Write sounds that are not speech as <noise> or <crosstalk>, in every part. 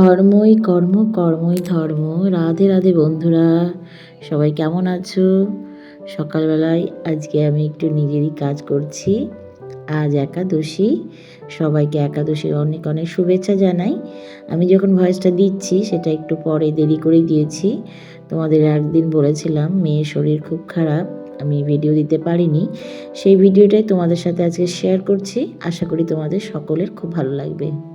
ধর্মই কর্ম, কর্মই ধর্ম। রাধে রাধে বন্ধুরা, সবাই কেমন আছো? সকালবেলায় আজকে আমি একটু নিজেরই কাজ করছি। আজ একাদশী, সবাইকে একাদশীর অনেক অনেক শুভেচ্ছা জানাই। আমি যখন ভয়েসটা দিচ্ছি, সেটা একটু পরে দেরি করে দিয়েছি। তোমাদের একদিন বলেছিলাম, মেয়ের শরীর খুব খারাপ, আমি ভিডিও দিতে পারিনি। সেই ভিডিওটাই তোমাদের সাথে আজকে শেয়ার করছি। আশা করি তোমাদের সকলের খুব ভালো লাগবে।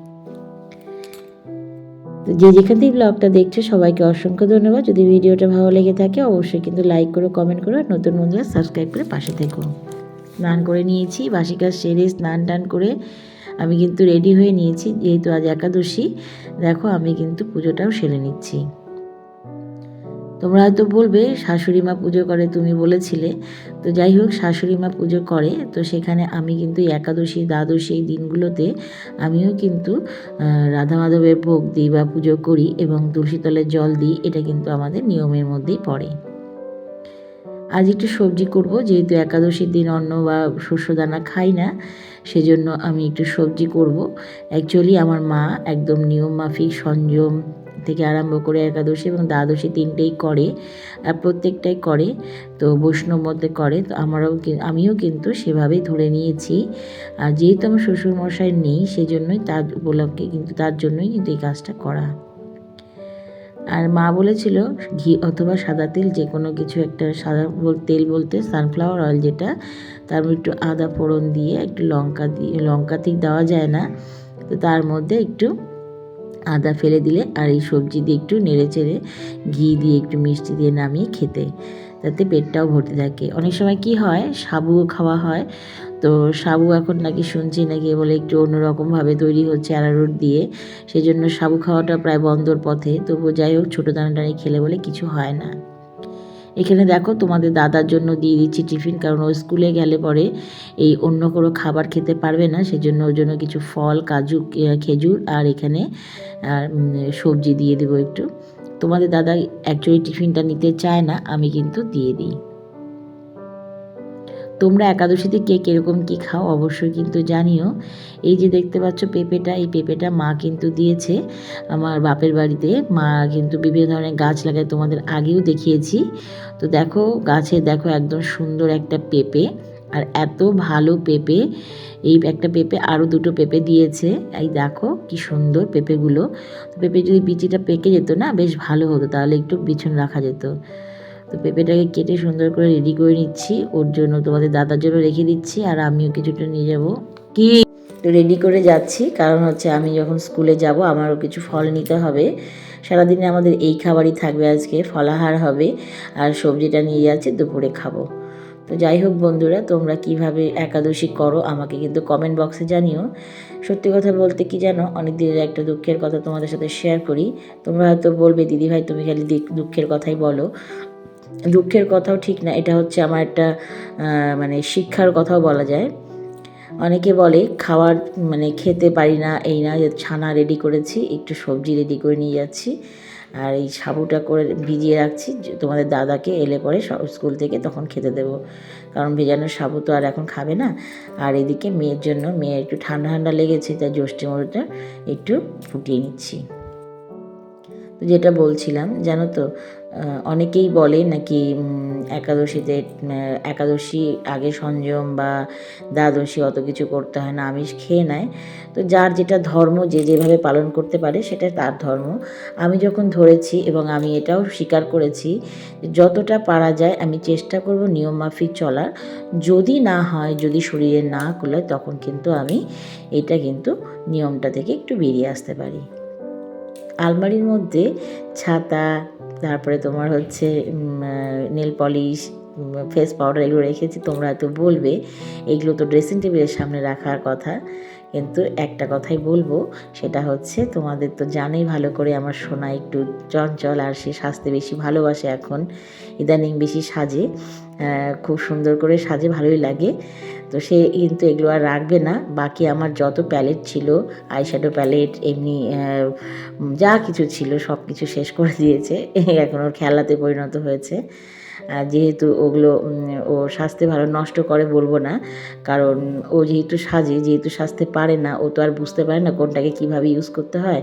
যে যেখান থেকে ব্লগটা দেখছ, সবাইকে অসংখ্য ধন্যবাদ। যদি ভিডিওটা ভালো লেগে থাকে, অবশ্যই কিন্তু লাইক করো কমেন্ট করো, আর নতুন বন্ধুরা সাবস্ক্রাইব করে পাশে থেকো। স্নান করে নিয়েছি বাসি কাজ সেরে স্নান টান করে আমি কিন্তু রেডি হয়ে নিয়েছি, যেহেতু আজ একাদশী, দেখো আমি কিন্তু পুজোটাও সেরে নিচ্ছি। তোমরা হয়তো বলবে, শাশুড়ি মা পুজো করে তুমি বলেছিলে। তো যাই হোক, শাশুড়ি মা পুজো করে। তো সেখানে আমি কিন্তু একাদশী, দ্বাদশী এই দিনগুলোতে আমিও কিন্তু রাধা মাধবের ভোগ দিই বা পুজো করি এবং তুলসী তলের জল দিই, এটা কিন্তু আমাদের নিয়মের মধ্যেই পড়ে। আজ একটু সবজি করব, যেহেতু একাদশীর দিন অন্ন বা শস্যদানা খাই না, সেজন্য আমি একটু সবজি করব। অ্যাকচুয়ালি আমার মা একদম নিয়ম মাফিক, সংযম থেকে আরম্ভ করে একাদশী এবং দ্বাদশী তিনটেই করে প্রত্যেকটাই করে, তো বৈষ্ণব মধ্যে করে, তো আমারও আমিও কিন্তু সেভাবেই ধরে নিয়েছি। আর যেহেতু আমার শ্বশুরমশাই নেই, সেজন্যই তার উপলক্ষে কিন্তু, তার জন্যই কিন্তু এই কাজটা করা। আর মা বলেছিল, ঘি অথবা সাদা তেল যে কোনো কিছু একটা, সাদা তেল বলতে সানফ্লাওয়ার অয়েল যেটা, তার একটু আদা ফোড়ন দিয়ে, একটু লঙ্কা দিয়ে লঙ্কা ঠিক দেওয়া যায় না, তো তার মধ্যে একটু আদা ফেলে দিলে আর এই সবজি দিয়ে একটু নেড়ে চেড়ে ঘি দিয়ে একটু মিষ্টি দিয়ে নামিয়ে খেতে, তাতে পেটটাও ভর্তি থাকে। অনেক সময় কি হয় সাবুও খাওয়া হয়। তো সাবু এখন নাকি শুনছি নাকি বলে একটু অন্যরকমভাবে তৈরি হচ্ছে আরারুট দিয়ে। সেই জন্য সাবু খাওয়াটা প্রায় বন্ধর পথে। তবু যাই হোক, ছোটো দানা টানি খেলে বলে কিছু হয় না। এখানে দেখো তোমাদের দাদার জন্য দিয়ে দিচ্ছি টিফিন, কারণ ও স্কুলে গেলে পরে এই অন্য কোনো খাবার খেতে পারবে না, সেজন্য ওর জন্য কিছু ফল, কাজু খেজুর আর এখানে সবজি দিয়ে দেবো একটু। তোমাদের দাদা অ্যাকচুয়ালি টিফিনটা নিতে চায় না, আমি কিন্তু দিয়ে দিই। তোমরা একাদশীতে কে কীরকম কী খাও অবশ্যই কিন্তু জানিও। এই যে দেখতে পাচ্ছ পেঁপেটা, এই পেঁপেটা মা কিন্তু দিয়েছে আমার বাপের বাড়িতে। মা কিন্তু বিভিন্ন ধরনের গাছ লাগায় তোমাদের আগেও দেখিয়েছি। তো দেখো গাছে দেখো একদম সুন্দর একটা পেঁপে আর এত ভালো পেঁপে। এই একটা পেঁপে আরও দুটো পেঁপে দিয়েছে। এই দেখো কি সুন্দর পেঁপেগুলো। পেঁপে যদি বিচিটা পেকে যেত না, বেশ ভালো হতো, তাহলে একটু বিছন রাখা যেত। তো পেঁপেটাকে কেটে সুন্দর করে রেডি করে নিচ্ছি। ওর জন্য তোমাদের দাদার জন্য রেখে দিচ্ছি আর আমিও কিছুটা নিয়ে যাব। কি রেডি করে যাচ্ছি? কারণ হচ্ছে আমি যখন স্কুলে যাব, আমারও কিছু ফল নিতে হবে। সারাদিনে আমাদের এই খাবারই থাকবে আজকে, ফলাহার হবে। আর সবজিটা নিয়ে যাচ্ছি, দুপুরে খাব। তো যাই হোক বন্ধুরা, তোমরা কীভাবে একাদশী করো আমাকে কিন্তু কমেন্ট বক্সে জানিও। সত্যি কথা বলতে কি জানো অনেক দিনের একটা দুঃখের কথা তোমাদের সাথে শেয়ার করি। তোমরা হয়তো বলবে, দিদিভাই, তুমি খালি দুঃখের কথাই বলো। দুঃখের কথাও ঠিক না, এটা হচ্ছে আমার একটা মানে শিক্ষার কথাও বলা যায়। অনেকে বলে, খাওয়ার মানে খেতে পারি না, এই না ছানা রেডি করেছি, একটু সবজি রেডি করে নিয়ে যাচ্ছি। আর এই সাবুটা করে ভিজিয়ে রাখছি তোমাদের দাদাকে এলে পরে স্কুল থেকে তখন খেতে দেব। কারণ ভেজানোর সাবু তো আর এখন খাবে না। আর এদিকে মেয়ের জন্য, মেয়ে একটু ঠান্ডা ঠান্ডা লেগেছে, তাই জ্যৈষ্ঠী মরুটা একটু ফুটিয়ে নিচ্ছি। যেটা বলছিলাম, জানো তো অনেকেই বলে নাকি একাদশীতে একাদশী আগে সংযম বা দ্বাদশী অত কিছু করতে হয় না, আমিষ খেয়ে নেয়। তো যার যেটা ধর্ম, যে যেভাবে পালন করতে পারে সেটা তার ধর্ম। আমি যখন ধরেছি এবং আমি এটাও স্বীকার করেছি, যতটা পারা যায় আমি চেষ্টা করব নিয়ম মাফিক চলার। যদি না হয়, যদি শরীরে না কুলায়, তখন কিন্তু আমি এটা কিন্তু নিয়মটা থেকে একটু বেরিয়ে আসতে পারি। আলমারির মধ্যে ছাতা তারপরে তোমার হচ্ছে নেল পলিশ ফেস পাউডার এগুলো রেখেছি, তোমরা হয়তো বলবে। এগুলো তো ড্রেসিং টেবিলের সামনে রাখার কথা। কিন্তু একটা কথাই বলব, সেটা হচ্ছে তোমাদের তো জানেই ভালো করে আমার সোনা একটু চঞ্চল আর সে সাজতে বেশি ভালোবাসে এখন। ইদানিং বেশি সাজে। খুব সুন্দর করে সাজে ভালোই লাগে। তো সে কিন্তু এগুলো আর রাখবে না। বাকি আমার যত প্যালেট ছিল আইশ্যাডো প্যালেট এমনি যা কিছু ছিল সব কিছু শেষ করে দিয়েছে। <laughs> এখন ওর খেলাতে পরিণত হয়েছে। যেহেতু ওগুলো ও স্বাস্থ্য ভালো নষ্ট করে বলব না। কারণ ও যেহেতু সাজে, যেহেতু সাজতে পারে না, ও তো আর বুঝতে পারে না কোনটাকে কীভাবে ইউজ করতে হয়।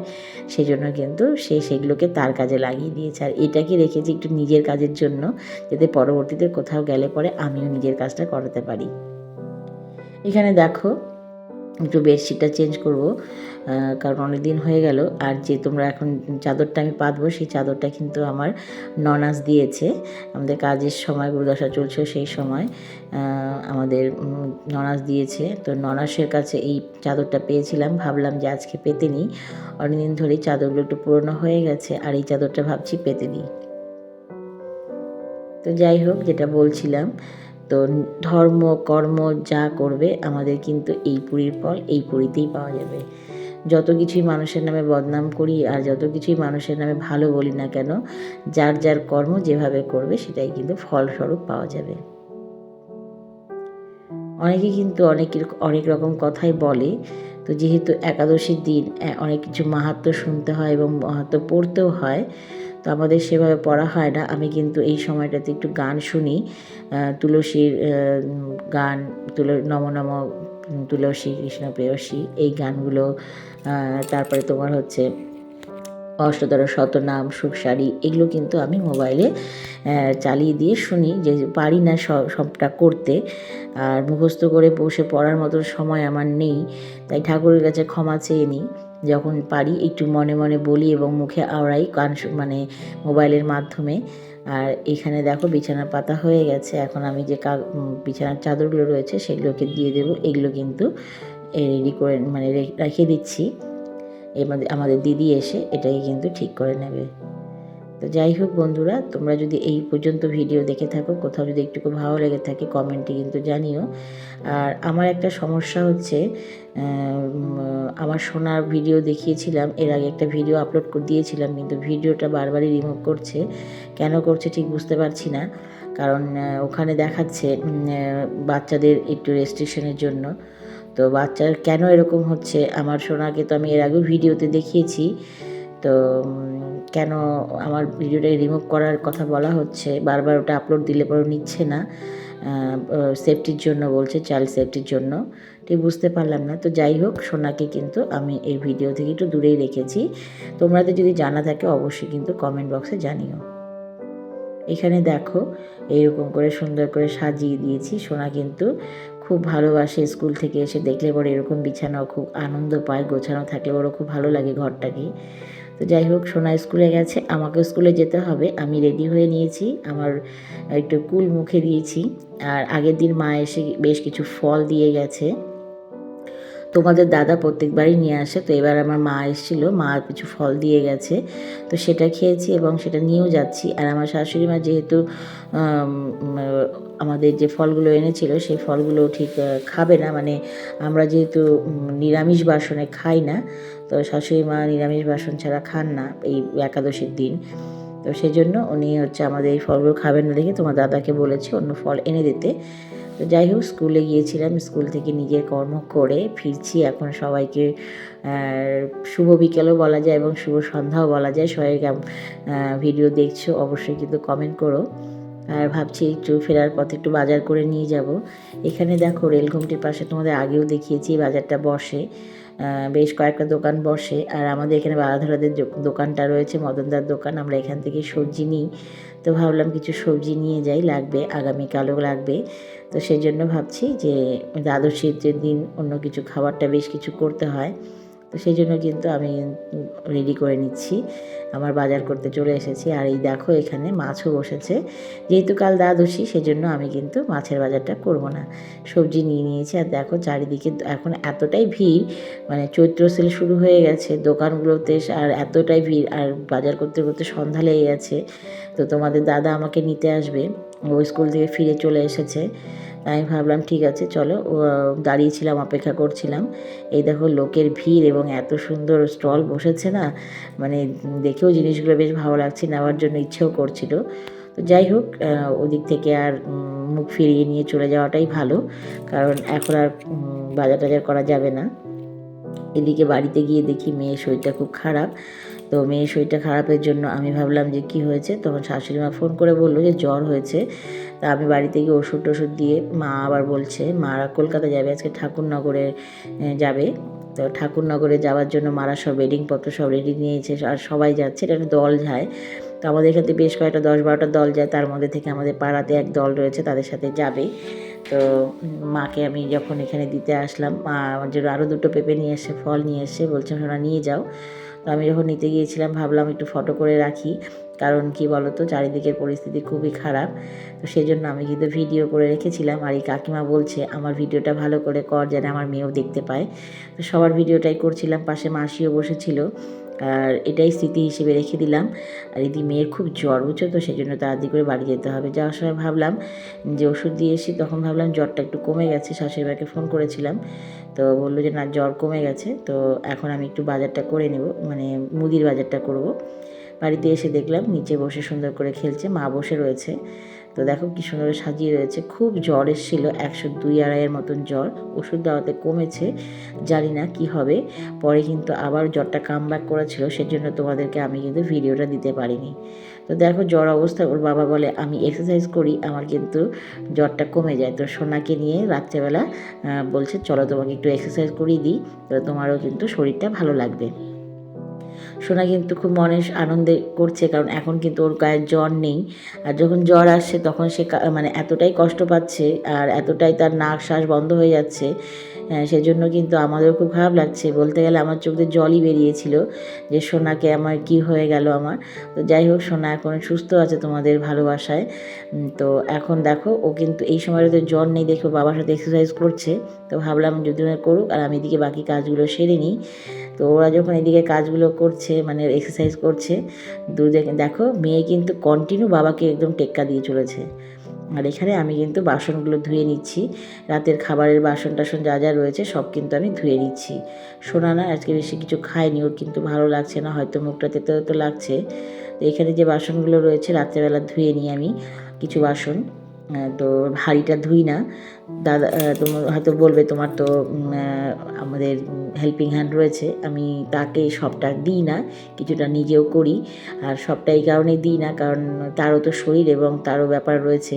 সেই জন্য কিন্তু সে সেগুলোকে তার কাজে লাগিয়ে দিয়েছে। আর এটাকে রেখেছি একটু নিজের কাজের জন্য, যাতে পরবর্তীতে কোথাও গেলে পরে আমিও নিজের কাজটা করাতে পারি। এখানে দেখো, একটু বেডশিটটা চেঞ্জ করব কারণ অনেক দিন হয়ে গেল। আর যে তোমরা এখন চাদরটা আমি পাতবো, সেই চাদরটা কিন্তু আমার ননাস দিয়েছে। আমাদের কাজের সময়, গুরুদশা চলছে সেই সময় আমাদের ননাস দিয়েছে। তো ননাসের কাছে এই চাদরটা পেয়েছিলাম, ভাবলাম যে আজকে পেতে নিই। অনেকদিন ধরেই চাদরগুলো একটু পুরনো হয়ে গেছে, আর এই চাদরটা ভাবছি পেতে নিই তো যাই হোক, যেটা বলছিলাম, তো ধর্ম, কর্ম যা করবে, আমাদের কিন্তু এই পুরীর ফল এই পুরীতেই পাওয়া যাবে। যত কিছুই মানুষের নামে বদনাম করি আর যত কিছুই মানুষের নামে ভালো বলি না কেন, যার যার কর্ম যেভাবে করবে, সেটাই কিন্তু ফলস্বরূপ পাওয়া যাবে। অনেকে কিন্তু অনেক অনেক রকম কথাই বলে, তো যেহেতু একাদশীর দিন অনেক কিছু মাহাত্ম্য শুনতে হয় এবং মাহাত্ম্য পড়তেও হয় তো আমাদের সেভাবে পড়া হয় না। আমি কিন্তু এই সময়টাতে একটু গান শুনি। তুলসীর গান, তুল, নম নম, তুলসী, কৃষ্ণ প্রেয়সী, এই গানগুলো তারপরে তোমার হচ্ছে অষ্টদর শতনাম সুখসারি এগুলো কিন্তু আমি মোবাইলে চালিয়ে দিয়ে শুনি। যে পারি না সবটা করতে। আর মুখস্থ করে বসে পড়ার মতো সময় আমার নেই। তাই ঠাকুরের কাছে ক্ষমা চেয়ে নিই। যখন পারি, একটু মনে মনে বলি এবং মুখে আওড়াই শু- মানে মোবাইলের মাধ্যমে। আর এখানে দেখো বিছানার পাতা হয়ে গেছে। এখন আমি যে কা বিছানার চাদরগুলো রয়েছে সেগুলোকে দিয়ে দেবো। এগুলো কিন্তু রেডি করে মানে রেখে দিচ্ছি। এবার আমাদের দিদি এসে এটাকে কিন্তু ঠিক করে নেবে। তো যাই হোক বন্ধুরা, তোমরা যদি এই পর্যন্ত ভিডিও দেখে থাকো, কোথাও যদি একটুকু ভালো লেগে থাকে কমেন্টে কিন্তু জানিও। আর আমার একটা সমস্যা হচ্ছে আমার সোনার ভিডিও দেখিয়েছিলাম, এর আগে একটা ভিডিও আপলোড করে দিয়েছিলাম, কিন্তু ভিডিওটা বারবারই রিমুভ করছে। কেন করছে ঠিক বুঝতে পারছি না, কারণ ওখানে দেখাচ্ছে বাচ্চাদের একটু রেস্ট্রিকশনের জন্য। তো বাচ্চার কেন এরকম হচ্ছে? আমার সোনাকে তো আমি এর আগেও ভিডিওতে দেখিয়েছি। তো কেন আমার ভিডিওটা রিমুভ করার কথা বলা হচ্ছে? বারবার ওটা আপলোড দিলে পরেও নিচ্ছে না। সেফটির জন্য বলছে চাইল্ড সেফটির জন্য। ঠিক বুঝতে পারলাম না। তো যাই হোক, সোনাকে কিন্তু আমি এই ভিডিও থেকে একটু দূরেই রেখেছি। তোমাদের যদি জানা থাকে, অবশ্যই কিন্তু কমেন্ট বক্সে জানিও। এখানে দেখো, এইরকম করে সুন্দর করে সাজিয়ে দিয়েছি। সোনা কিন্তু খুব ভালোবাসে স্কুল থেকে এসে। দেখলে পরে এরকম বিছানাও খুব আনন্দ পায়, গোছানো থাকলে ওরও খুব ভালো লাগে ঘরটাকে। তো যাই হোক, সোনা স্কুলে গেছে আমাকে স্কুলে যেতে হবে। আমি রেডি হয়ে নিয়েছি, আমার একটু কুল মুখে দিয়েছি। আর আগের দিন মা এসে বেশ কিছু ফল দিয়ে গেছে। তোমাদের দাদা প্রত্যেকবারই নিয়ে আসে, তো এবার আমার মা এসেছিল, মা কিছু ফল দিয়ে গেছে। তো সেটা খেয়েছি এবং সেটা নিয়েও যাচ্ছি। আর আমার শাশুড়ি মা যেহেতু আমাদের যে ফলগুলো এনেছিল, সেই ফলগুলো ঠিক খাবে না। মানে আমরা যেহেতু নিরামিষ বাসনে খাই না তো শাশুড়ি মা নিরামিষ বাসন ছাড়া খান না এই একাদশীর দিন। তো সেই জন্য উনি হচ্ছে আমাদের এই ফলগুলো খাবেন না দেখে তোমার দাদাকে বলেছি অন্য ফল এনে দিতে। তো যাই হোক, স্কুলে গিয়েছিলাম, স্কুল থেকে নিজের কর্ম করে ফিরছি। এখন সবাইকে শুভ বিকেলও বলা যায় এবং শুভ সন্ধ্যাও বলা যায়। সবাই ভিডিও দেখছ অবশ্যই কিন্তু কমেন্ট করো। আর ভাবছি একটু ফেরার পথে একটু বাজার করে নিয়ে যাব। এখানে দেখো রেলঘুমটির পাশে তোমাদের আগেও দেখিয়েছি বাজারটা বসে। বেশ কয়েকটা দোকান বসে। আর আমাদের এখানে বালাধরাদের দো- দোকানটা রয়েছে, মদনদার দোকান। আমরা এখান থেকে সবজি নিই। তো ভাবলাম কিছু সবজি নিয়ে যাই, লাগবে, আগামীকালও লাগবে। তো সেই জন্য ভাবছি যে দ্বাদশীর দিন অন্য কিছু খাবারটা বেশ কিছু করতে হয়। তো সেই জন্য কিন্তু আমি রেডি করে নিচ্ছি। আমার বাজার করতে চলে এসেছি। আর এই দেখো, এখানে মাছও বসেছে। যেহেতু কাল দা দ্বাদশী, সেজন্য আমি কিন্তু মাছের বাজারটা করব না। সবজি নিয়ে নিয়েছি। আর দেখো, চারিদিকে এখন এতটাই ভিড় মানে চৈত্র সেল শুরু হয়ে গেছে, দোকানগুলোতে আর এতটাই ভিড়। আর বাজার করতে করতে সন্ধ্যা লেগে গেছে। তো তোমাদের দাদা আমাকে নিতে আসবে। ও স্কুল থেকে ফিরে চলে এসেছে। আমি ভাবলাম, ঠিক আছে, চলো। দাঁড়িয়েছিলাম, অপেক্ষা করছিলাম। এই দেখো, লোকের ভিড় এবং এত সুন্দর স্টল বসেছে না মানে দেখেও জিনিসগুলো বেশ ভালো লাগছে, নেওয়ার জন্য ইচ্ছেও করছিল। তো যাই হোক ওদিক থেকে আর মুখ ফিরিয়ে নিয়ে চলে যাওয়াটাই ভালো, কারণ এখন আর বাজার টাজার করা যাবে না। এদিকে বাড়িতে গিয়ে দেখি মেয়ের শরীরটা খুব খারাপ। তো মেয়ের শরীরটা খারাপের জন্য আমি ভাবলাম যে কি হয়েছে? তখন শাশুড়ি মা ফোন করে বলল যে জ্বর হয়েছে। তা আমি বাড়িতে গিয়ে ওষুধ টষুধ দিয়ে মা আবার বলছে মারা কলকাতা যাবে? আজকে ঠাকুরনগরে যাবে? তো ঠাকুরনগরে যাওয়ার জন্য মারা সব বেডিংপত্র সব রেডি নিয়েছে, আর সবাই যাচ্ছে, এটা একটা দল যায়। তো আমাদের এখান বেশ কয়েকটা দশ বারোটা দল যায়, তার মধ্যে থেকে আমাদের পাড়াতে এক দল রয়েছে, তাদের সাথে যাবে। তো মাকে আমি যখন এখানে দিতে আসলাম, মা আমার জন্য আরও দুটো পেঁপে নিয়ে এসে, ফল নিয়ে এসে বলছে, ওরা নিয়ে যাও। তো আমি যখন নিতে গিয়েছিলাম, ভাবলাম একটু ফটো করে রাখি। কারণ কি বলতো, চারিদিকের পরিস্থিতি খুবই খারাপ। তো সেই জন্য আমি কিন্তু ভিডিও করে রেখেছিলাম। আর এই কাকিমা বলছে, আমার ভিডিওটা ভালো করে কর, যেন আমার মেয়েও দেখতে পায়। তো সবার ভিডিওটাই করছিলাম, পাশে মাসিও বসেছিল। আর এটাই স্মৃতি হিসেবে রেখে দিলাম। আর এদি মেয়ের খুব জ্বর, বুঝছ তো? সেই জন্য তাড়াতাড়ি করে বাড়ি যেতে হবে। যাওয়ার সময় ভাবলাম যে ওষুধ দিয়ে এসি তখন ভাবলাম জ্বরটা একটু কমে গেছে। শাশুড়ি মাকে ফোন করেছিলাম, তো বলল যে, না, জ্বর কমে গেছে। তো এখন আমি একটু বাজারটা করে নেব মানে মুদির বাজারটা করব। বাড়িতে এসে দেখলাম নিচে বসে সুন্দর করে খেলছে, মা বসে রয়েছে। তো দেখো কি সুন্দর সাজিয়ে রয়েছে। খুব জ্বর এসেছিল, একশো দুই আড়াইয়ের মতন জ্বর। ওষুধ দেওয়াতে কমেছে, জানি না কি হবে। পরে কিন্তু আবার জ্বরটা কাম ব্যাক করেছিল, সেজন্য তোমাদেরকে আমি কিন্তু ভিডিওটা দিতে পারিনি। তো দেখো জ্বর অবস্থা, ওর বাবা বলে, আমি এক্সারসাইজ করি, আমার কিন্তু জ্বরটা কমে যায়। তো সোনাকে নিয়ে রাত্রেবেলা বলছে, চলো তোমাকে একটু এক্সারসাইজ করিয়ে দিই, তো তোমারও কিন্তু শরীরটা ভালো লাগবে। সোনা কিন্তু খুব মনে আনন্দে করছে, কারণ এখন কিন্তু ওর গায়ে জ্বর নেই। আর যখন জ্বর আসছে, তখন সে মানে এতটাই কষ্ট পাচ্ছে আর এতটাই তার নাক শ্বাস বন্ধ হয়ে যাচ্ছে সেজন্য কিন্তু আমাদেরও খুব খারাপ লাগছে। বলতে গেলে আমার চোখ দিয়ে জলই বেরিয়েছিল যে, সোনাকে আমার কি হয়ে গেল আমার? তো যাই হোক, সোনা এখন সুস্থ আছে তোমাদের ভালোবাসায়। তো এখন দেখো, ও কিন্তু এই সময়টাতে জ্বর নেই দেখো বাবার সাথে এক্সারসাইজ করছে। তো ভাবলাম যদি করুক, আর আমি এদিকে বাকি কাজগুলো সেরে নিই। তো ওরা যখন এদিকে কাজগুলো করছে মানে এক্সারসাইজ করছে দুধে দেখো, মেয়ে কিন্তু কন্টিনিউ বাবাকে একদম টেক্কা দিয়ে চলেছে। আর এখানে আমি কিন্তু বাসনগুলো ধুয়ে নিচ্ছি। রাতের খাবারের বাসন টাসন যা যা রয়েছে সব কিন্তু আমি ধুয়ে নিচ্ছি। শোনা না আজকে বেশি কিছু খায়নি, ওর কিন্তু ভালো লাগছে না, হয়তো মুখটা তেতো তো লাগছে। তো এখানে যে বাসনগুলো রয়েছে, রাত্রেবেলা ধুয়ে নিই আমি কিছু বাসন। তো হাঁড়িটা ধুই না। দাদা তোমার হয়তো বলবে তোমার তো আমাদের হেল্পিং হ্যান্ড রয়েছে। আমি তাকে সবটা দিই না, কিছুটা নিজেও করি। আর সবটা এই কারণেই দিই না, কারণ তারও তো শরীর এবং তারও ব্যাপার রয়েছে।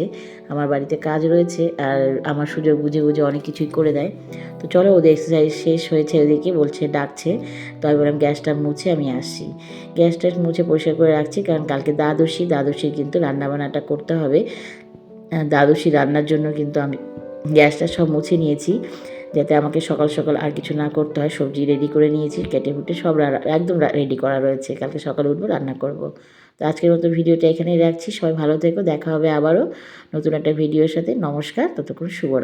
আমার বাড়িতে কাজ রয়েছে, আর আমার সুযোগ বুঝে বুঝে অনেক কিছুই করে দেয়। তো চলো, ওদের এক্সারসাইজ শেষ হয়েছে ওদিকে বলছে ডাকছে। তো আমি বললাম, গ্যাসটা মুছে, আমি আসছি। গ্যাসটা মুছে পরিষ্কার করে রাখছি, কারণ কালকে দ্বাদশী, দ্বাদশীর কিন্তু রান্নাবান্নাটা করতে হবে। দ্বাদশী রান্নার জন্য কিন্তু আমি গ্যাসটা সব মুছে নিয়েছি, যাতে আমাকে সকাল সকাল আর কিছু না করতে হয়। সবজি রেডি করে নিয়েছি, কেটে ফুটে সব একদম রেডি করা রয়েছে। কালকে সকালে উঠবো, রান্না করব। তো আজকের মতো ভিডিওটা এখানেই রাখছি। সবাই ভালো থেকো, দেখা হবে আবারও নতুন একটা ভিডিওর সাথে। নমস্কার, ততক্ষণ শুভরাত্রি।